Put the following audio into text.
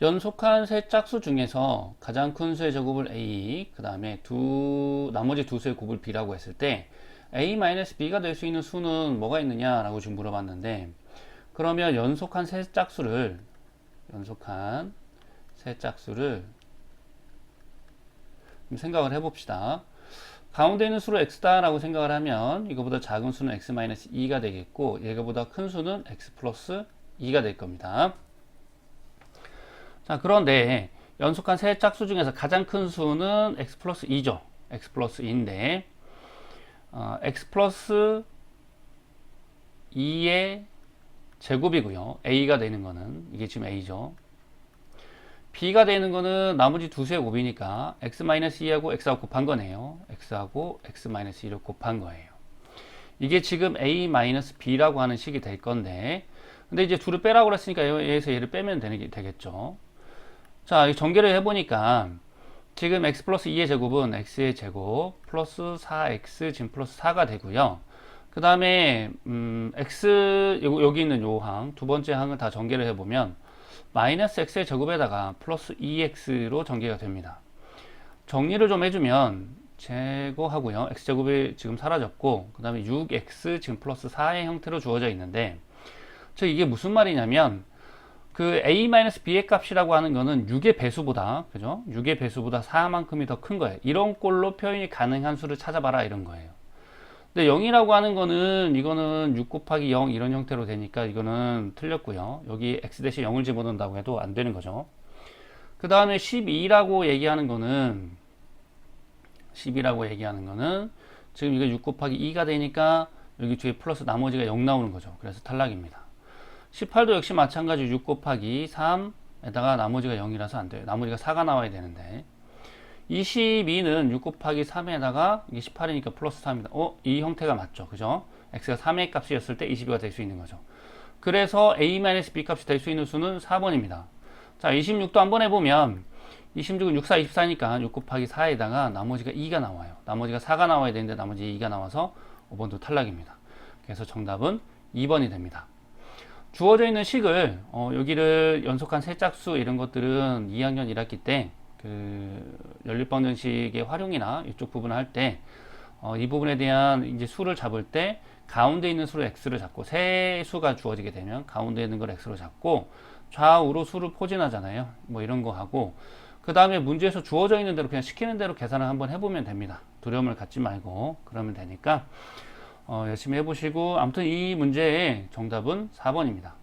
연속한 세 짝수 중에서 가장 큰 수의 제곱을 a, 그 다음에 두 나머지 두 수의 곱을 b라고 했을 때 a-b가 될 수 있는 수는 뭐가 있느냐라고 지금 물어봤는데 그러면 연속한 세 짝수를 연속한 세 짝수를 좀 생각을 해봅시다. 가운데 있는 수를 x다라고 생각을 하면 이거보다 작은 수는 x-2가 되겠고 얘가보다 큰 수는 x 플러스 2가 될 겁니다. 자, 그런데 연속한 세 짝수 중에서 가장 큰 수는 x 플러스 2죠. x 플러스 2인데 어, x 플러스 2의 제곱이고요. a가 되는 거는 이게 지금 a죠. b가 되는 거는 나머지 두 수의 곱이니까 x-2하고 x하고 곱한 거네요. x하고 x-2를 곱한 거예요. 이게 지금 a-b라고 하는 식이 될 건데 근데 이제 둘을 빼라고 그랬으니까 얘에서 얘를 빼면 되겠죠. 자, 전개를 해보니까 지금 x 플러스 2의 제곱은 x의 제곱 플러스 4x 지금 플러스 4가 되고요. 그 다음에 음, x 요- 여기 있는 요 항 두 번째 항을 다 전개를 해보면 마이너스 x의 제곱에다가 플러스 2x로 전개가 됩니다. 정리를 좀 해주면 제거하고요. x제곱이 지금 사라졌고 그 다음에 6x 지금 플러스 4의 형태로 주어져 있는데 저 이게 무슨 말이냐면 그 a-b의 값이라고 하는 거는 6의 배수보다 그죠? 6의 배수보다 4만큼이 더 큰 거예요. 이런 꼴로 표현이 가능한 수를 찾아봐라 이런 거예요. 근데 0이라고 하는 거는 이거는 6 곱하기 0 이런 형태로 되니까 이거는 틀렸고요. 여기 x 대신 0을 집어넣는다고 해도 안 되는 거죠. 그 다음에 12라고 얘기하는 거는 10이라고 얘기하는 거는 지금 이거 6 곱하기 2가 되니까 여기 뒤에 플러스 나머지가 0 나오는 거죠. 그래서 탈락입니다. 18도 역시 마찬가지 6 곱하기 3에다가 나머지가 0이라서 안 돼요. 나머지가 4가 나와야 되는데 22는 6 곱하기 3에다가 이게 18이니까 플러스 3입니다. 어? 이 형태가 맞죠. 그죠? x가 3의 값이었을 때 22가 될 수 있는 거죠. 그래서 a-b 값이 될 수 있는 수는 4번입니다. 자, 26도 한번 해보면 26은 6, 4, 24니까 6 곱하기 4에다가 나머지가 2가 나와요. 나머지가 4가 나와야 되는데 나머지 2가 나와서 5번도 탈락입니다. 그래서 정답은 2번이 됩니다. 주어져 있는 식을 어, 여기를 연속한 세 짝수 이런 것들은 2학년 1학기 때 그 연립방정식의 활용이나 이쪽 부분을 할때 어, 이 부분에 대한 이제 수를 잡을 때 가운데 있는 수를 x를 잡고 세 수가 주어지게 되면 가운데 있는 걸 x로 잡고 좌우로 수를 포진하잖아요. 뭐 이런 거 하고 그 다음에 문제에서 주어져 있는 대로 그냥 시키는 대로 계산을 한번 해보면 됩니다. 두려움을 갖지 말고 그러면 되니까 어, 열심히 해보시고 아무튼 이 문제의 정답은 4번입니다.